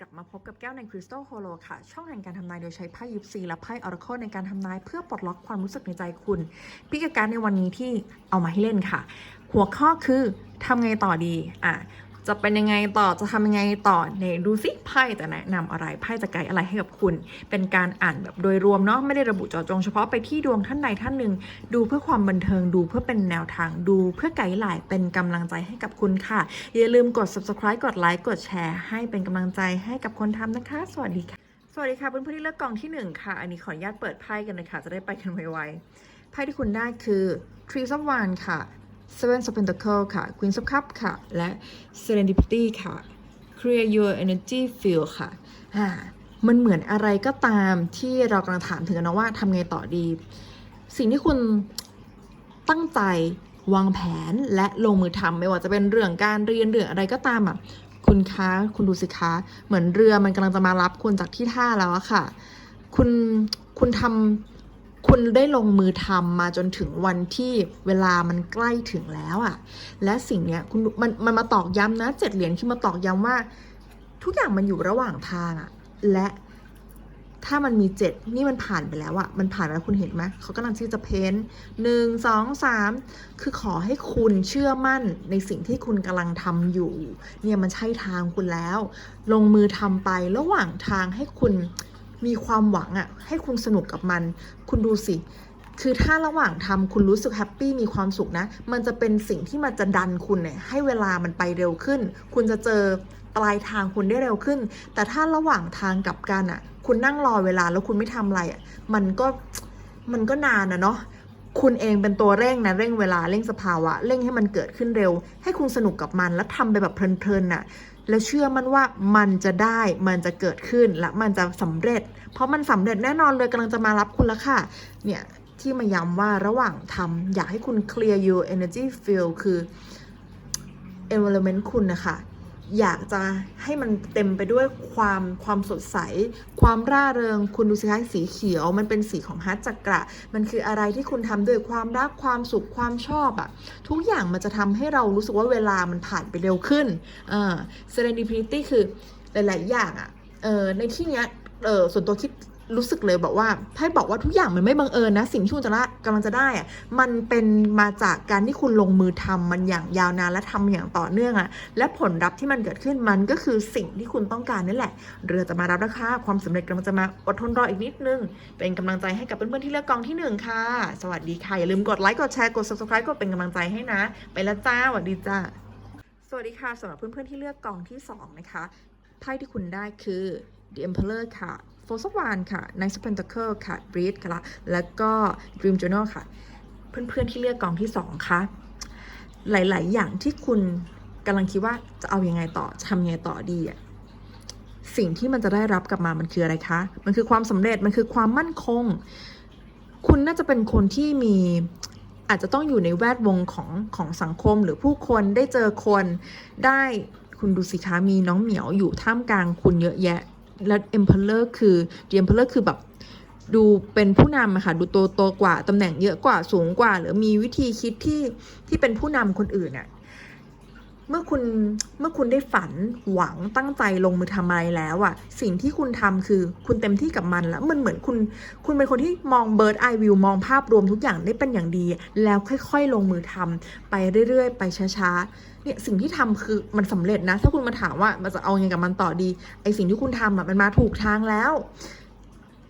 กลับมาพบกับแก้วในคริสตัลโฮโลค่ะ ช่องแห่งการทำนายโดยใช้ไพ่ยิปซีและไพ่ออร์คิลในการทำนายเพื่อปลดล็อกความรู้สึกในใจคุณพิกการในวันนี้ที่เอามาให้เล่นค่ะ หัวข้อคือทำไงต่อดีอะ จะเป็นยังไงต่อจะทำยังไงต่อในดูซิไพ่จะแนะนำอะไรไพ่จะไกด์อะไรให้กับคุณ เป็นการอ่านแบบโดยรวมเนาะไม่ได้ระบุเจาะจงเฉพาะไปที่ดวงท่านใดท่านหนึ่ง ดูเพื่อความบันเทิงดูเพื่อเป็นแนวทางดูเพื่อไกด์ไลน์เป็นกำลังใจให้กับคุณค่ะ อย่าลืมกด subscribe กดไลค์กดแชร์ให้เป็นกำลังใจให้กับคนทำนะคะ สวัสดีค่ะสวัสดีค่ะเพื่อนๆที่เลือกกล่องที่หนึ่งค่ะ อันนี้ขออนุญาตเปิดไพ่กันนะคะจะได้ไปกันไวๆไพ่ที่คุณได้คือ Tree of Wands ค่ะ Seven of Pentacles ค่ะ Queen of Cups ค่ะ และ Serendipity ค่ะ Clear Your Energy Field ค่ะอ่ามันเหมือนอะไรก็ตามที่เรากำลังถามถึงกันนะว่าทำไงต่อดี สิ่งที่คุณตั้งใจวางแผนและลงมือทำไม่ว่าจะเป็นเรื่องการเรียนเรื่องอะไรก็ตามอะคุณคะคุณดูสิคะเหมือนเรือมันกำลังจะมารับคุณจากที่ท่าแล้วอะค่ะ คุณคุณทำ คุณได้ลงมือทำมาจนถึงวันที่เวลามันใกล้ถึงแล้วอะและสิ่งเนี้ยคุณมันมันมาตอกย้ำนะเจ็ดเหรียญคือมาตอกย้ำว่า ทุกอย่างมันอยู่ระหว่างทางอะและถ้ามันมีเจ็ดนี่มันผ่านไปแล้วอะมันผ่านไปแล้วคุณเห็นไหมเขากำลังที่จะเพ้นหนึ่งสองสามคือขอให้คุณเชื่อมั่นในสิ่งที่คุณกำลังทำอยู่ เนี่ยมันใช่ทางคุณแล้ว ลงมือทำไประหว่างทางให้คุณ มีความหวังอะ่ะให้คุณสนุกกับมัน คุณดูสิ คือถ้าระหว่างทำคุณรู้สึกแฮปปี้มีความสุขนะ มันจะเป็นสิ่งที่มันจะดันคุณเนี่ยให้เวลามันไปเร็วขึ้น คุณจะเจอปลายทางคุณได้เร็วขึ้น แต่ถ้าระหว่างทางกลับกันอะ่ะ คุณนั่งรอเวลาแล้วคุณไม่ทำอะไรอะ่ะ มันก็มันก็นานนะเนาะคุณเองเป็นตัวเร่งนะเร่งเวลาเร่งสภาวะ เร่งให้มันเกิดขึ้นเร็ว ให้คุณสนุกกับมันแล้วทำไปแบบเพลินๆน่ะ แล้วเชื่อมันว่ามันจะได้มันจะเกิดขึ้นและมันจะสำเร็จ เพราะมันสำเร็จแน่นอนเลยกำลังจะมารับคุณแล้วค่ะ เนี่ยที่มาย้ำว่าระหว่างทำอยากให้คุณ clear your energy field คือ environment คุณนะคะ อยากจะให้มันเต็มไปด้วยความความสดใส ความร่าเริง คุณดูสิคะสีเขียว มันเป็นสีของฮัตจักระ มันคืออะไรที่คุณทำด้วยความรักความสุขความชอบอะทุกอย่างมันจะทำให้เรารู้สึกว่าเวลามันผ่านไปเร็วขึ้นเออ serendipity คือหลาย ๆ อย่างอะเออในที่เนี้ยเออส่วนตัวคิด รู้สึกเลยบอกว่าให้บอกว่าทุกอย่างมันไม่บังเอิญนะ สิ่งที่คุณจะละกำลังจะได้อะมันเป็นมาจากการที่คุณลงมือทำมันอย่างยาวนานและทำอย่างต่อเนื่องอะและผลลัพธ์ที่มันเกิดขึ้นมันก็คือสิ่งที่คุณต้องการนี่แหละ เรือจะมารับนะคะความสำเร็จกำลังจะมาอดทนรออีกนิดนึง เป็นกำลังใจให้กับเพื่อนๆที่เลือกกองที่หนึ่งค่ะ สวัสดีค่ะอย่าลืมกดไลค์กดแชร์กด subscribe กดเป็นกำลังใจให้นะ ไปแล้วจ้าสวัสดีจ้าสวัสดีค่ะสำหรับเพื่อนๆที่เลือกกองที่สองนะคะไพ่ที่คุณได้คือ The Emperor ค่ะ f o r c e of Wands ค่ะ Knight of Pentacles ค่ะ Breed ค่ะ แล้วก็ Dream Journal ค่ะ เพื่อนๆที่เลือกกองที่สองคะหลายๆ อย่างที่คุณกำลังคิดว่าจะเอาอยัางไงต่อจะทำยังไงต่อดีอะสิ่งที่มันจะได้รับกลับมามันคืออะไรคะ มันคือความสำเร็จ มันคือความมั่นคง คุณน่าจะเป็นคนที่มีอาจจะต้องอยู่ในแวดวงของของสังคมหรือผู้คนได้เจอคนได้คุณดูสิคะมีน้องเหมียวอยู่ท่ามกลางคุณเยอะแยะ แล้ว Emperor คือ The Emperor คือแบบดูเป็นผู้นำอะค่ะดูโตโตกว่าตำแหน่งเยอะกว่าสูงกว่า หรือมีวิธีคิดที่ที่เป็นผู้นำคนอื่นอะ เมื่อคุณเมื่อคุณได้ฝันหวังตั้งใจลงมือทำอะไรแล้วอะสิ่งที่คุณทำคือคุณเต็มที่กับมันแล้วมันเหมือนคุณ คุณเป็นคนที่มองเบิร์ดไอวิวมองภาพรวมทุกอย่างได้เป็นอย่างดี แล้วค่อยๆ ลงมือทำไปเรื่อยๆ ไปช้าๆเนี่ยสิ่งที่ทำคือมันสำเร็จนะ ถ้าคุณมาถามว่ามันจะเอายังไงกับมันต่อดีไอสิ่งที่คุณทำอะมันมาถูกทางแล้ว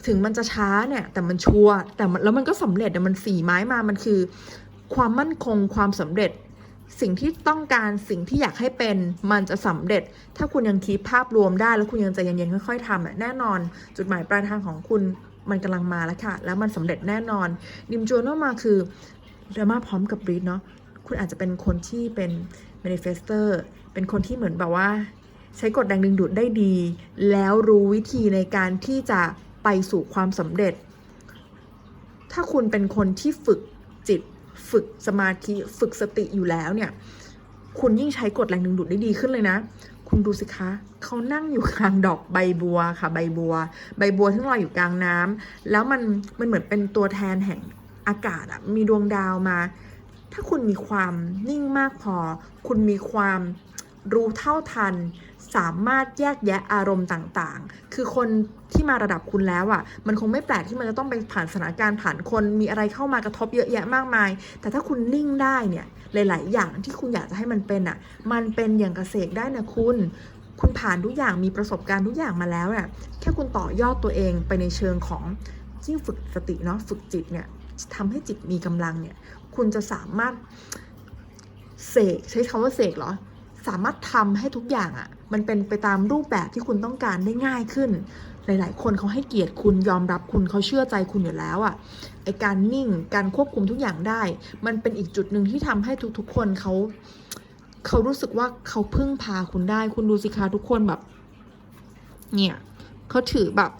ถึงมันจะช้าเนี่ยแต่มันชัวร์แต่แล้วมันก็สำเร็จแต่มันสีไม้มามันคือ ความมั่นคงความสำเร็จ สิ่งที่ต้องการสิ่งที่อยากให้เป็นมันจะสำเร็จ ถ้าคุณยังคิดภาพรวมได้ แล้วคุณยังใจเย็นๆค่อยๆทำอะแน่นอน จุดหมายปลายทางของคุณมันกำลังมาแล้วค่ะ แล้วมันสำเร็จแน่นอนดิมจวนมาคือเดราม่าพร้อมกับบรีดเนาะคุณอาจจะเป็นคนที่เป็น manifester เป็นคนที่เหมือนแบบว่า ใช้กฎแรงดึงดูดได้ดี แล้วรู้วิธีในการที่จะไปสู่ความสำเร็จ ถ้าคุณเป็นคนที่ฝึกจิต ฝึกสมาธิฝึกสติอยู่แล้วเนี่ย คุณยิ่งใช้กฎแรงดึงดูดได้ดีขึ้นเลยนะ คุณดูสิคะเขานั่งอยู่กลางดอกใบบัวค่ะ ใบบัว ใบบัวที่ลอยอยู่กลางน้ำแล้วมันมันเหมือนเป็นตัวแทนแห่งอากาศอะมีดวงดาวมา ถ้าคุณมีความนิ่งมากพอ คุณมีความ รู้เท่าทัน สามารถแยกแยะอารมณ์ต่างๆ คือคนที่มาระดับคุณแล้วอะ่ะ มันคงไม่แปลกที่มันจะต้องไปผ่านสถานการณ์ผ่านคนมีอะไรเข้ามากระทบเยอะแยะมากมาย แต่ถ้าคุณนิ่งได้เนี่ยหลาย ๆ อย่างที่คุณอยากจะให้มันเป็นอะ่ะ มันเป็นอย่างกระเสกได้นะคุณคุณผ่านทุกอย่างมีประสบการณ์ทุกอย่างมาแล้วอะแค่คุณต่อยอดตัวเองไปในเชิงของยิ่งฝึกสติเนาะฝึกจิตเนี่ยทำให้จิตมีกำลังเนี่ย คุณจะสามารถเสกใช้คำว่าเสกเหรอ สามารถทำให้ทุกอย่างอะ่ะ มันเป็นไปตามรูปแบบที่คุณต้องการได้ง่ายขึ้น หลาย ๆ คนเขาให้เกียรติคุณยอมรับคุณเขาเชื่อใจคุณอยู่แล้วอะ่ะไอการนิ่งการควบคุมทุกอย่างได้ มันเป็นอีกจุดหนึ่งที่ทำให้ทุกๆ คนเขาเขารู้สึกว่าเขาพึ่งพาคุณได้ คุณดูสิคะทุกคนแบบ เนี่ยเขาถือแบบ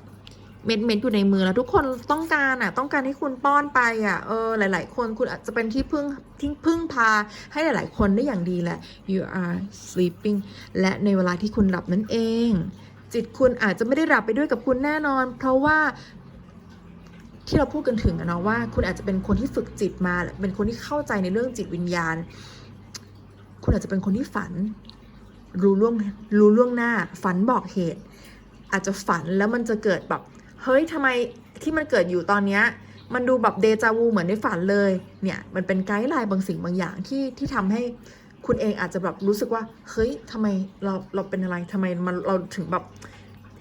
เม็ดเม็ดอยู่ในมือแล้วทุกคนต้องการอะ ต้องการให้คุณป้อนไปอะเออหลาย ๆ คนคุณอาจจะเป็นที่พึ่งที่พึ่งพาให้หลาย ๆ คนได้อย่างดีแหละ you are sleeping และในเวลาที่คุณหลับนั่นเอง จิตคุณอาจจะไม่ได้หลับไปด้วยกับคุณแน่นอน เพราะว่าที่เราพูดกันถึงอะเนาะว่า คุณอาจจะเป็นคนที่ฝึกจิตมา เป็นคนที่เข้าใจในเรื่องจิตวิญญาณ คุณอาจจะเป็นคนที่ฝัน รู้ล่วงรู้ล่วงหน้า ฝันบอกเหตุ อาจจะฝันแล้วมันจะเกิดแบบ เฮ้ยทำไมที่มันเกิดอยู่ตอนเนี้ยมันดูแบบเดจาวูเหมือนในฝันเลยเนี่ยมันเป็นไกด์ไลน์บางสิ่งบางอย่างที่ที่ทำให้คุณเองอาจจะแบบรู้สึกว่าเฮ้ยทำไมเราเราเป็นอะไรทำไมมันเราถึงแบบ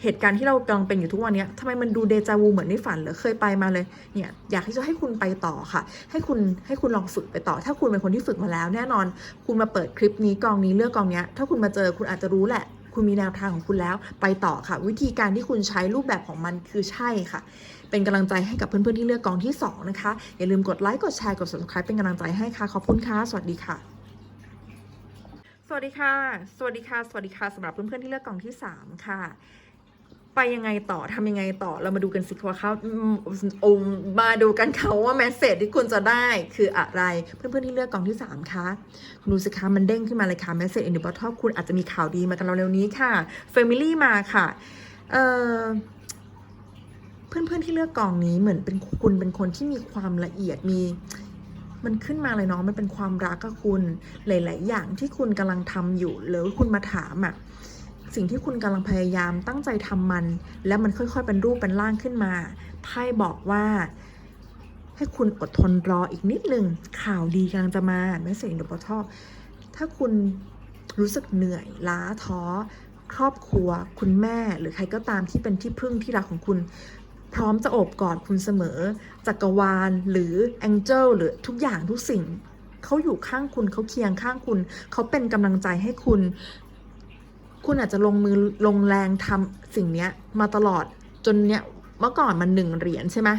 เหตุการณ์ที่เรากำลังเป็นอยู่ทุกวันนี้ทำไมมันดูเดจาวูเหมือนในฝันเหรือเคยไปมาเลย เนี่ย อยากที่จะให้คุณไปต่อค่ะ ให้คุณให้คุณลองฝึกไปต่อ ถ้าคุณเป็นคนที่ฝึกมาแล้ว แน่นอน คุณมาเปิดคลิปนี้กองนี้เลือกกองเนี้ยถ้าคุณมาเจอคุณอาจจะรู้แหละ คุณมีแนวทางของคุณแล้ว ไปต่อค่ะ วิธีการที่คุณใช้รูปแบบของมันคือใช่ค่ะ เป็นกำลังใจให้กับเพื่อนๆที่เลือกกองที่ 2 นะคะ อย่าลืมกดไลค์กดแชร์กด subscribe เป็นกำลังใจให้ค่ะ ขอบคุณค่ะ สวัสดีค่ะสวัสดีค่ะ สวัสดีค่ะ สวัสดีค่ะสำหรับเพื่อนๆที่เลือกกองที่ 3 ค่ะ ไปยังไงต่อทำยังไงต่อเรามาดูกันสิว่าเขาอืมมาดูกันเขาว่าแมสเซจที่คุณจะได้คืออะไรเพื่อนๆที่เลือกกองที่ 3 คะคุณดูสิคะมันเด้งขึ้นมาเลยค่ะแมสเซจอินดิบัตทอคุณอาจจะมีข่าวดีมากันเราเร็วนี้ค่ะ Family มาค่ะเอ่อเพื่อนๆที่เลือกกองนี้เหมือนเป็นคุณเป็นคนที่มีความละเอียดมีมันขึ้นมาเลยเนาะมันเป็นความรักกับคุณหลาย ๆ อย่างที่คุณกำลังทำอยู่หรือคุณมาถามอะ่ะ สิ่งที่คุณกำลังพยายามตั้งใจทำมัน แล้วมันค่อยๆเป็นรูปเป็นร่างขึ้นมาไพ่บอกว่าให้คุณอดทนรออีกนิดนึงข่าวดีกำลังจะมาแม่เสียงเดบอทอถ้าคุณรู้สึกเหนื่อย ล้าท้อ ครอบครัว คุณแม่หรือใครก็ตามที่เป็นที่พึ่งที่รักของคุณ พร้อมจะโอบกอดคุณเสมอ จักรวาล หรือแองเจิลหรือทุกอย่างทุกสิ่ง เขาอยู่ข้างคุณเขาเคียงข้างคุณ เขาเป็นกำลังใจให้คุณ คุณอาจจะลงมือลงแรงทำสิ่งเนี้ยมาตลอดจนเนี้ยเมื่อก่อนมันหนึ่งเหรียญใช่ไหม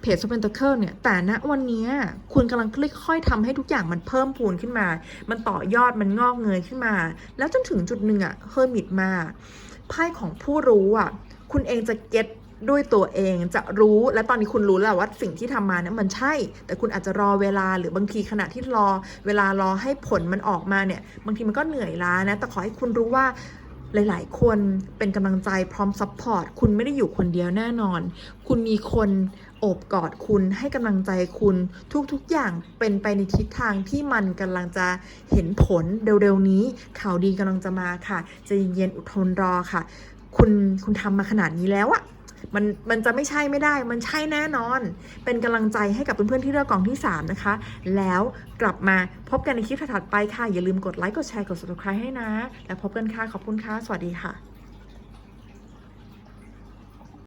เพจ p e n t a c l e เคิลเนี่ย แต่ณวันนี้คุณกำลังค่อยๆทำให้ทุกอย่างมันเพิ่มพูนขึ้นมา มันต่อยอดมันงอกเงยขึ้นมา แล้วจนถึงจุดหนึ่งอะเฮอร์มิตมาไพ่ของผู้รู้อะคุณเองจะเก็ตด้วยตัวเองจะรู้และตอนนี้คุณรู้แล้วว่าสิ่งที่ทำมาเนี่ยมันใช่ แต่คุณอาจจะรอเวลาหรือบางทีขณะที่รอ เวลารอให้ผลมันออกมาเนี่ย บางทีมันก็เหนื่อยล้านะ แต่ขอให้คุณรู้ว่า หลาย ๆ คนเป็นกำลังใจพร้อมซัพพอร์ตคุณไม่ได้อยู่คนเดียวแน่นอน คุณมีคนโอบกอดคุณให้กำลังใจคุณทุก ๆ อย่างเป็นไปในทิศทางที่มันกำลังจะเห็นผลเร็ว ๆ นี้ ข่าวดีกำลังจะมาค่ะ จะเย็นๆอดทนรอค่ะ คุณคุณทำมาขนาดนี้แล้วอะ มันมันจะไม่ใช่ไม่ได้ มันใช่แน่นอน เป็นกำลังใจให้กับเพื่อนๆที่เลือกกล่องที่ 3 นะคะ แล้วกลับมาพบกันในคลิปถัดๆไปค่ะ อย่าลืมกดไลค์กดแชร์กด subscribe ให้นะ แล้วพบกันค่ะ ขอบคุณค่ะ สวัสดีค่ะ